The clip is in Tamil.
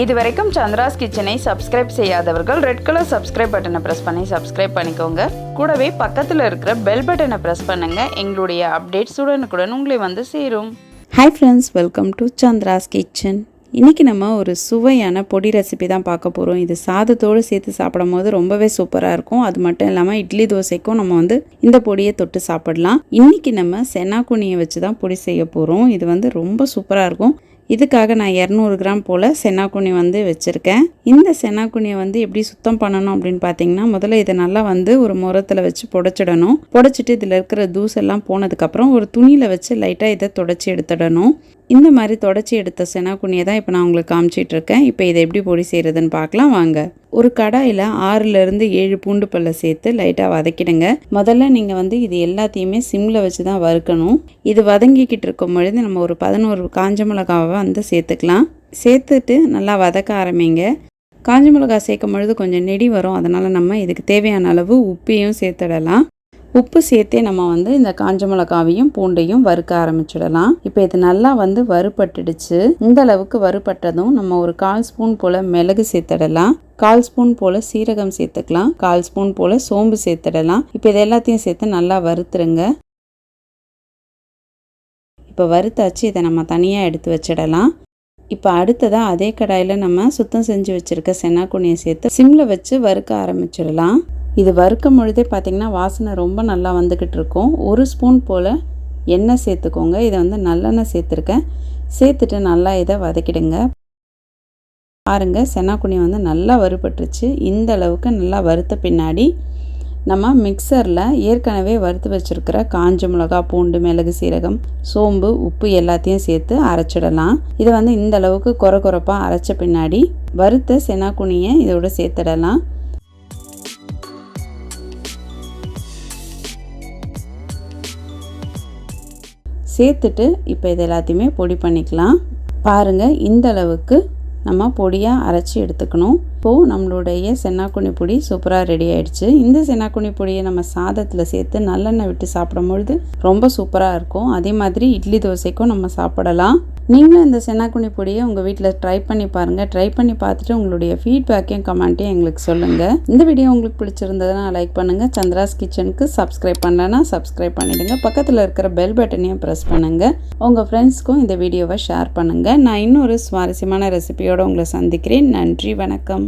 இது வரைக்கும் சந்திராஸ் கிச்சனை சப்ஸ்கிரைப் செய்யாதவர்கள் ரெட் கலர் சப்ஸ்கிரைப் பட்டனை ப்ரெஸ் பண்ணி சப்ஸ்கிரைப் பண்ணிக்கோங்க. கூடவே பக்கத்தில் இருக்கிற பெல் பட்டனை ப்ரெஸ் பண்ணுங்க. எங்களுடைய அப்டேட்ஸ் உடனுக்குடன் உங்களை வந்து சேரும். Hi friends welcome to Chandra's kitchen. இன்றைக்கி நம்ம ஒரு சுவையான பொடி ரெசிபி தான் பார்க்க போகிறோம் இது சாதத்தோடு சேர்த்து சாப்பிடும் போது ரொம்பவே சூப்பராக இருக்கும். அது மட்டும் இல்லாமல் இட்லி தோசைக்கும் நம்ம வந்து இந்த பொடியை தொட்டு சாப்பிடலாம். இன்றைக்கி நம்ம சென்னாக்குனியை வச்சு தான் பொடி செய்ய போகிறோம் இது வந்து ரொம்ப சூப்பராக இருக்கும். இதுக்காக நான் இரநூறு கிராம் போல் சென்னாக்குனி வந்து வச்சுருக்கேன். இந்த சென்னாக்குனியை வந்து எப்படி சுத்தம் பண்ணணும் அப்படின்னு பார்த்தீங்கன்னா முதல்ல இதை நல்லா வந்து ஒரு முரத்தில் வச்சு புடச்சிடணும். புடச்சிட்டு இதில் இருக்கிற தூசெல்லாம் போனதுக்கப்புறம் ஒரு துணியில் வச்சு லைட்டாக இதை தொடச்சி எடுத்துடணும். இந்த மாதிரி தொடச்சி எடுத்த செனாக்குனியை தான் இப்போ நான் உங்களுக்கு காமிச்சிட்டு இருக்கேன் இப்போ இதை எப்படி பொடி செய்கிறதுன்னு பார்க்கலாம். வாங்க. ஒரு கடாயில் ஆறுலேருந்து ஏழு பூண்டு பல்லை சேர்த்து லைட்டாக வதக்கிடுங்க. முதல்ல நீங்கள் வந்து இது எல்லாத்தையுமே சிம்மில் வச்சு தான் வறுக்கணும். இது வதங்கிக்கிட்டு இருக்கும் பொழுது நம்ம ஒரு பதினோரு காஞ்ச மிளகாவை வந்து சேர்த்துக்கலாம். சேர்த்துட்டு நல்லா வதக்க ஆரம்பிங்க. காஞ்ச மிளகாய் சேர்க்கும் பொழுது கொஞ்சம் நெடி வரும். அதனால் நம்ம இதுக்கு தேவையான அளவு உப்பையும் சேர்த்துடலாம். உப்பு சேர்த்தே நம்ம வந்து இந்த காஞ்ச மிளகாவையும் பூண்டையும் வறுக்க ஆரம்பிச்சிடலாம். இப்போ இது நல்லா வந்து வறுபட்டுடுச்சு. இந்த அளவுக்கு வறுபட்டதும் நம்ம ஒரு கால் ஸ்பூன் போல் மிளகு சேர்த்துடலாம். கால் ஸ்பூன் போல் சீரகம் சேர்த்துக்கலாம். கால் ஸ்பூன் போல் சோம்பு சேர்த்துடலாம். இப்போ இது எல்லாத்தையும் சேர்த்து நல்லா வறுத்துருங்க. இப்போ வறுத்தாச்சு. இதை நம்ம தனியாக எடுத்து வச்சிடலாம். இப்போ அடுத்ததாக அதே கடாயில் நம்ம சுத்தம் செஞ்சு வச்சுருக்க செனாக்குனியை சேர்த்து சிம்மில் வச்சு வறுக்க ஆரம்பிச்சிடலாம். இது வறுக்கும் பொழுதே பார்த்திங்கன்னா வாசனை ரொம்ப நல்லா வந்துக்கிட்டு இருக்கும். ஒரு ஸ்பூன் போல் எண்ணெய் சேர்த்துக்கோங்க. இதை வந்து நல்லெண்ணெய் சேர்த்துருக்கேன். சேர்த்துட்டு நல்லா இதை வதக்கிடுங்க. பாருங்கள் செனாக்குனி வந்து நல்லா வறுபட்டுருச்சு. இந்த அளவுக்கு நல்லா வறுத்த பின்னாடி நம்ம மிக்சரில் ஏற்கனவே வறுத்து வச்சுருக்கிற காஞ்ச மிளகா பூண்டு மிளகு சீரகம் சோம்பு உப்பு எல்லாத்தையும் சேர்த்து அரைச்சிடலாம். இதை வந்து இந்த அளவுக்கு குறை குறைப்பாக அரைச்ச பின்னாடி வறுத்த செனாக்குனியை இதோட சேர்த்துடலாம். சேர்த்துட்டு இப்போ இது எல்லாத்தையுமே பொடி பண்ணிக்கலாம். பாருங்கள் இந்த அளவுக்கு நம்ம பொடியாக அரைச்சி எடுத்துக்கணும். இப்போது நம்மளுடைய சென்னாக்குனி பொடி சூப்பராக ரெடி ஆயிடுச்சு. இந்த சென்னாக்குனி பொடியை நம்ம சாதத்தில் சேர்த்து நல்லெண்ணெய் விட்டு சாப்பிடும் பொழுது ரொம்ப சூப்பராக இருக்கும். அதே மாதிரி இட்லி தோசைக்கும் நம்ம சாப்பிடலாம். நீங்களும் இந்த சென்னாக்குனி பொடியை உங்கள் வீட்டில் ட்ரை பண்ணி பாருங்கள் ட்ரை பண்ணி பார்த்துட்டு உங்களுடைய ஃபீட்பேக்கையும் கமெண்ட்டையும் எங்களுக்கு சொல்லுங்கள் இந்த வீடியோ உங்களுக்கு பிடிச்சிருந்ததுன்னா லைக் பண்ணுங்கள் சந்திராஸ் கிச்சனுக்கு சப்ஸ்கிரைப் பண்ணலன்னா சப்ஸ்கிரைப் பண்ணிவிடுங்க பக்கத்தில் இருக்கிற பெல் பட்டனையும் ப்ரெஸ் பண்ணுங்கள் உங்கள் ஃப்ரெண்ட்ஸ்க்கும் இந்த வீடியோவை ஷேர் பண்ணுங்கள் நான் இன்னொரு சுவாரஸ்யமான ரெசிபியோடு உங்களை சந்திக்கிறேன். நன்றி வணக்கம்.